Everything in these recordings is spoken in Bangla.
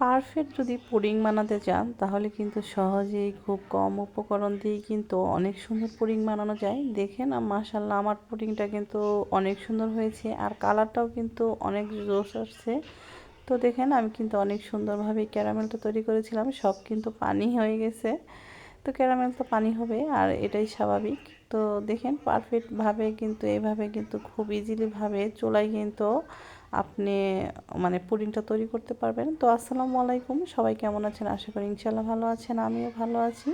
পারফেক্ট যদি পুডিং বানাতে চান, তাহলে কিন্তু সহজেই খুব কম উপকরণ দিয়েই কিন্তু অনেক সুন্দর পুডিং বানানো যায়। দেখেন মাশাল্লাহ আমার পুডিংটা কিন্তু অনেক সুন্দর হয়েছে আর কালারটাও কিন্তু অনেক জোস আসছে। তো দেখেন, আমি কিন্তু অনেক সুন্দরভাবে ক্যারামেলটা তৈরি করেছিলাম, সব কিন্তু পানি হয়ে গেছে। তো ক্যারামেল তো পানি হবে, আর এটাই স্বাভাবিক। তো দেখেন পারফেক্টভাবে কিন্তু এভাবে কিন্তু খুব ইজিলিভাবে চুলায় কিন্তু আপনি মানে পুডিংটা তৈরি করতে পারবেন। তো আসসালামু আলাইকুম, সবাই কেমন আছেন? আশা করি ইনশাল্লাহ ভালো আছেন, আমিও ভালো আছি।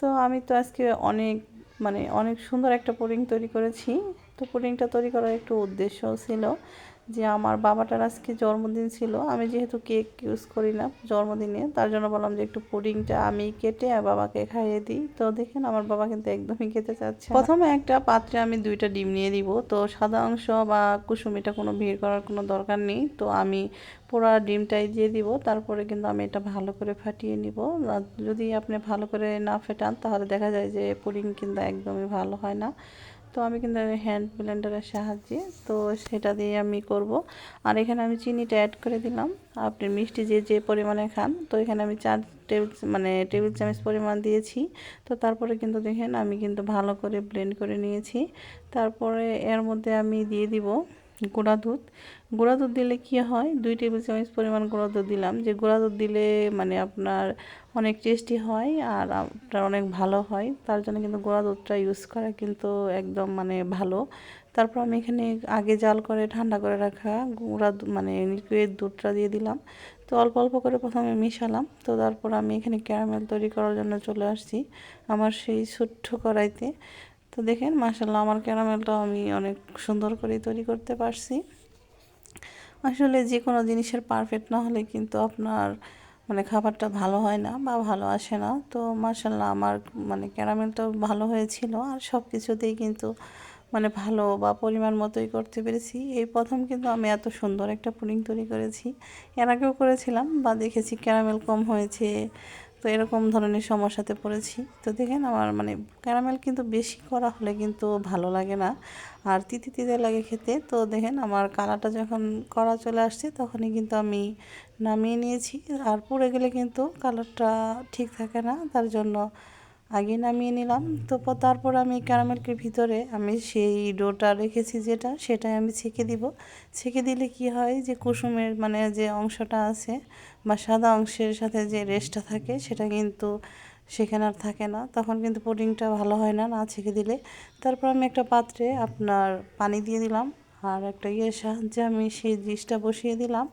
তো আমি তো আজকে অনেক মানে অনেক সুন্দর একটা পুডিং তৈরি করেছি। তো পুডিংটা তৈরি করার একটু উদ্দেশ্য ছিল যে আমার বাবাটার আজকে জন্মদিন ছিল। আমি যেহেতু কেক ইউজ করি না জন্মদিনে, তার জন্য বললাম যে একটু পুডিংটা আমি কেটে আর বাবাকে খাইয়ে দিই। তো দেখেন আমার বাবা কিন্তু একদমই খেতে চাচ্ছে প্রথমে একটা পাত্রে আমি দুইটা ডিম নিয়ে দিব। তো সাদা অংশ বা কুসুমিটা কোনো ভিড় করার কোনো দরকার নেই। তো আমি পোড়া ডিমটাই দিয়ে দিব। তারপরে কিন্তু আমি এটা ভালো করে ফাটিয়ে নিব। যদি আপনি ভালো করে না ফেটান, তাহলে দেখা যায় যে পুডিং কিন্তু একদমই ভালো হয় না। তো আমি কিন্তু হ্যান্ড ব্লেন্ডারের সাহায্যে, তো সেটা দিয়ে আমি করব। আর এখানে আমি চিনিটা অ্যাড করে দিলাম। আপনি মিষ্টি যে যে পরিমাণে খান, তো এখানে আমি চার টেবিল মানে টেবিল চামচ পরিমাণ দিয়েছি। তো তারপরে কিন্তু দেখেন, আমি কিন্তু ভালো করে ব্লেন্ড করে নিয়েছি। তারপরে এর মধ্যে আমি দিয়ে দিব গুঁড়া দুধ। গুঁড়া দুধ দিলে কি হয়? দুই টেবিল চামচ পরিমাণ গুঁড়া দুধ দিলাম। যে গুঁড়া দুধ দিলে মানে আপনার অনেক টেস্টি হয় আর আপনার অনেক ভালো হয়। তার জন্য কিন্তু গুঁড়া দুধটা ইউজ করা কিন্তু একদম মানে ভালো। তারপর আমি এখানে আগে জাল করে, ঠান্ডা করে রাখা গুঁড়া মানে লিকুইড দুধটা দিয়ে দিলাম। তো অল্প অল্প করে প্রথমে মিশালাম। তো তারপর আমি এখানে ক্যারামেল তৈরি করার জন্য চলে আসছি আমার সেই ছোট্ট কড়াইতে। তো দেখেন মাসাল্লাহ আমার ক্যারামেলটা আমি অনেক সুন্দর করে তৈরি করতে পারছি। আসলে যে কোনো জিনিসের পারফেক্ট না হলে কিন্তু আপনার মানে খাবারটা ভালো হয় না বা ভালো আসে না। তো মাসাল্লাহ আমার মানে ক্যারামেলটাও ভালো হয়েছিল আর সব কিছুতেই কিন্তু মানে ভালো বা পরিমাণ মতোই করতে পেরেছি। এই প্রথম কিন্তু আমি এত সুন্দর একটা পুডিং তৈরি করেছি। এর আগেও করেছিলাম বা দেখেছি ক্যারামেল কম হয়েছে তো এরকম ধরনের সমস্যাতে পড়েছি। তো দেখেন আমার মানে ক্যারামেল কিন্তু বেশি করা হলে কিন্তু ভালো লাগে না। আর তিতি তিতে লাগে খেতে। তো দেখেন আমার কালাটা যখন করা চলে আসছে তখনই কিন্তু আমি নামিয়ে নিয়েছি। আর পুড়ে গেলে কিন্তু কালারটা ঠিক থাকে না। তার জন্য আগে নামিয়ে নিলাম। তো তারপর আমি ক্যারামেলকে ভিতরে আমি সেই ডোটা রেখেছি যেটা, সেটাই আমি ছেঁকে দিব। ছেঁকে দিলে কি হয় যে কুসুমের মানে যে অংশটা আছে বা সাদা অংশের সাথে যে রেস্টটা থাকে, সেটা কিন্তু সেখানে আর থাকে না। তখন কিন্তু পুডিংটা ভালো হয় না না ছেঁকে দিলে। তারপর আমি একটা পাত্রে আপনার পানি দিয়ে দিলাম আর একটা ইয়ের সাহায্যে আমি সেই ডিশটা বসিয়ে দিলাম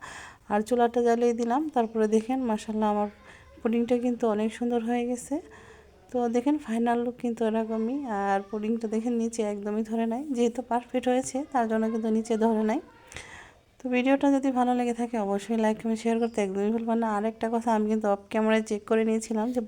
আর চুলাটা জ্বালিয়ে দিলাম। তারপরে দেখেন মাসাল্লাহ আমার পুডিংটা কিন্তু অনেক সুন্দর হয়ে গেছে। তো দেখেন ফাইনাল লুক কিন্তু এরকমই, আর পুডিংটা দেখেন নিচে একদমই ধরে নাই, যেহেতু পারফেক্ট হয়েছে, তার জন্য কিন্তু নিচে ধরে নাই। তো ভিডিওটা যদি ভালো লেগে থাকে, অবশ্যই লাইক কমেন্ট শেয়ার করতে একদমই ভুলবেন না। আরেকটা কথা আমি কিন্তু অফ ক্যামেরায় চেক করে নিয়েছিলাম যে